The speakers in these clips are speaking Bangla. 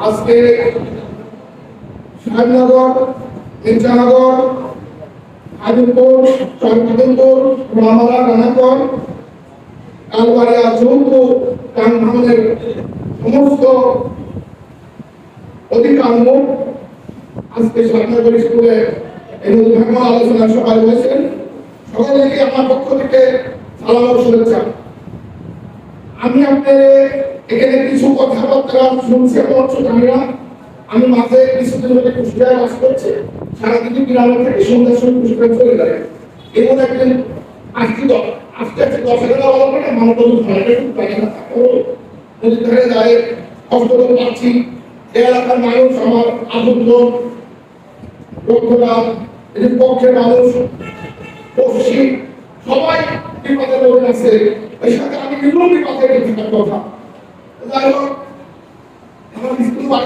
আজকে সাহেবনগর ইনচানগর হাজিরপুর চরকদমপুর রামালা রানাপুর কালবাড়িয়া যৌথ গান সমস্ত অধিকাংশ আজকে সাহেবনগর স্কুলে এই উদ্ভাবন আলোচনা সভায় হয়েছেন সকলকে আমার পক্ষ থেকে সালাম শুভেচ্ছা। আমি কিছু কথাবার্তা শুনছি জানি না আমি মাঝে কিছুদিন ধরে কুষ্টিয়ায় বাস করছি সারাদিন গ্রামে থেকে, সন্ধ্যার সময় কুষ্টিয়া চলে যায়। এমন একদিন আজকে আজকে আজকে দশ হাজার টাকা মানে মানব ভাড়াটা একটু পাই না তারপরেও নদীর ধারে যায়, কষ্ট করে পাচ্ছি। এই এলাকার মানুষ আমার আপনজন রক্তদান এদের পক্ষের মানুষ পড়শি সবাই বিপদে পড়ে আছে। ওই সাথে আমি নিজেও বিপদে কথা।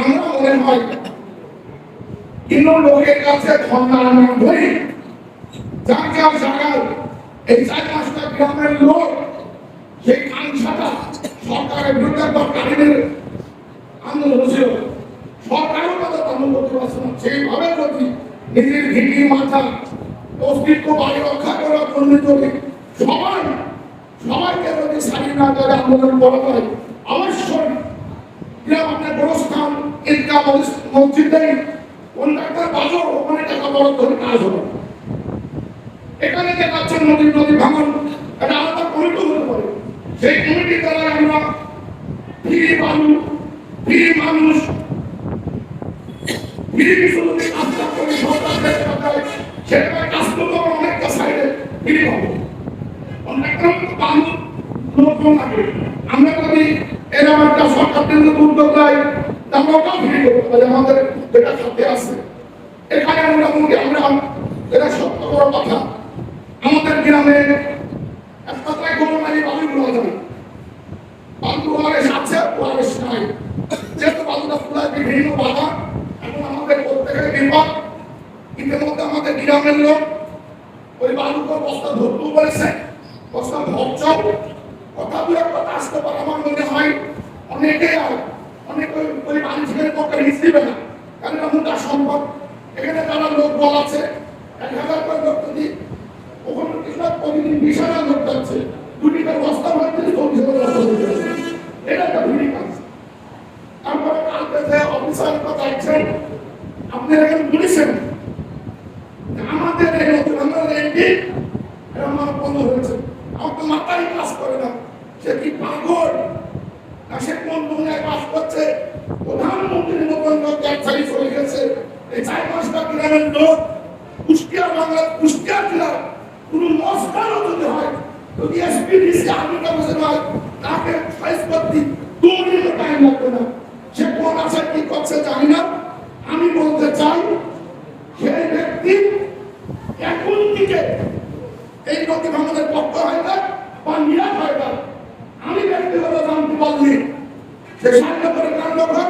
আমরা মনে হয় কিন্তু লোকের কাছে ধর্ণা না ধরি যার যার জায়গায় এই চার পাঁচটা গ্রামের লোক, সেই কাঙ্ক্ষাটা সরকারের বিরুদ্ধে দরকারের আন্দোলন ছিল সরকারও তাদের আন্দোলন করতে পারছে না। সেইভাবে যদি নিজের ভিটি মাথা অস্তিত্ব বাড়ি রক্ষা করার জন্য যদি সবাই, সবাইকে যদি স্বাধীন না করে আন্দোলন করা হয়, অবশ্যই গ্রাম আপনার গোরস্থান ঈদগাহ মসজিদ- নেই। কন্ট্রাক্টর বাজো, ওখানে টাকা বড় ধরে কাজ হবে এখানে দেখাচ্ছেন নদী নদী ভাঙন, এটা আলাদা কমিটি হতে পারে। সেই কমিটি দ্বারা আমরা ফ্রি বালু ফ্রি মানুষ সেটা কাজ করতে অনেকটা সাইডে ফ্রি হবে। অনেকটা বালু লোকজন লাগে একটা তাহলে ওটাও ফ্রি করতে আমাদের যেটা সাথে আছে। এখানে আমরা এটা সত্য বড় কথা। আমাদের গ্রামে এক কথায় নাই যেহেতু বাধা আমাদের প্রত্যেকের আমাদের গ্রামের লোক ওই বালুকে বস্তা ধরতেও বলেছে, বস্তা ভরছাও কথা দু এক কথা আসতে পারে আমার মনে হয়। অনেকেই আর অনেক ওই মানুষের পক্ষে রিস্ক না। কারণ এমনটা সম্ভব এখানে যারা লোক বল আছে, এক হাজার করে লোক যদি ওখানে কৃষক প্রতিদিন বিশ হাজার লোক যাচ্ছে, দুটি করে বস্তা ভাবতে চব্বিশ হাজার এটা একটা ভিড়ি কাজ। তারপরে কালকে যে অফিসার কথা যাচ্ছেন আপনারা এখানে বলেছেন আমাদের এই নতুন আমাদের এমপি আমার বন্ধ হয়েছে। আমার তো মাথায় কাজ করে না সে কি পাগল? না সে কোন দুনিয়ায় কাজ করছে। প্রধানমন্ত্রীর মতন লোক ব্যবসায়ী চলে গেছে। এই চার পাঁচটা গ্রামের লোক কুষ্টিয়া বাংলা কুষ্টিয়া জেলার কোন মস্কারও যদি হয়, যদি এসপিডিসি আর্মি কমিশন হয় তাকে সাইজ করতে দু মিনিট টাইম লাগবে না। সে কোন আছে, কি করছে জানি না। আমি বলতে চাই সেই ব্যক্তি এখন থেকে এই নদী ভাঙনের পক্ষ হয় না। সে করে নাম ঘর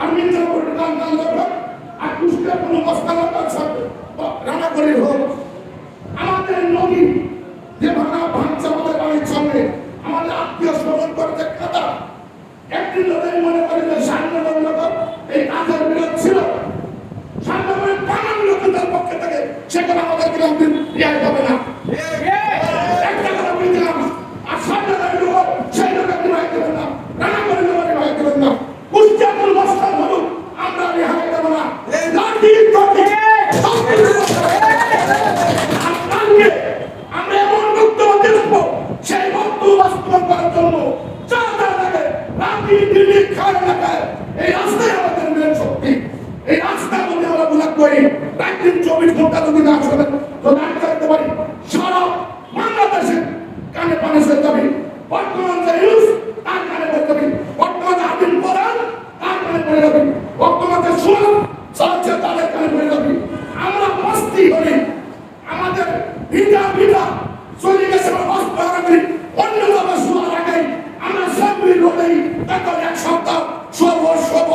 আর মিথ্যা করে কাণ্ড ঘর আর কুষ্টিয়া কোনো মস্তানা সাথে রানা করে হোক আমাদের নদী একদিন চব্বিশ ঘণ্টা যদি না চলে, তো না করতে পারি। সারা বাংলাদেশে কানে পানি সরতে হবে বর্তমান যে ইউজ তার কানে করতে হবে বর্তমান যে আদিল প্রধান তার কানে করে যাবে বর্তমান যে চলছে তাদের কানে যাবে আমরা মস্তি করি। আমাদের ভিটা ভিটা চলে গেছে মস্ত করি। অন্য জনের রাখাই আমরা সব রোডেই এক সপ্তাহ, সর্ব সর্ব